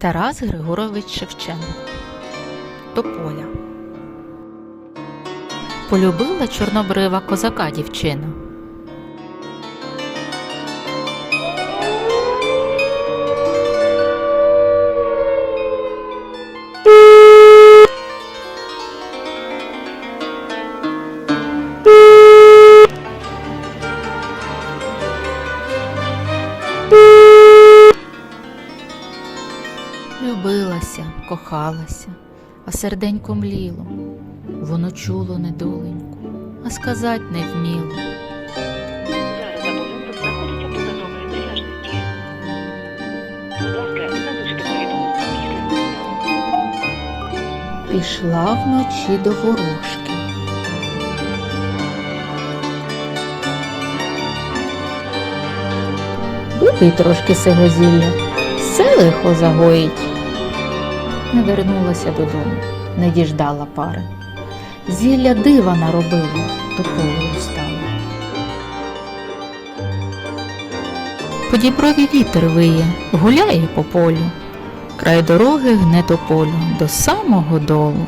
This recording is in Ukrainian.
Тарас Григорович Шевченко Тополя Полюбила чорнобрива козака дівчина. Любилася, кохалася, а серденько мліло. Воно чуло недоленьку, а сказать не вміло. Пішла вночі до ворожки. Випий трошки сего зілля, все лихо загоїть. Не вернулася додому, не діждала пари. Зілля дива наробила, тополею стала. По діброві вітер виє, гуляє по полю. Край дороги гне тополю до самого долу.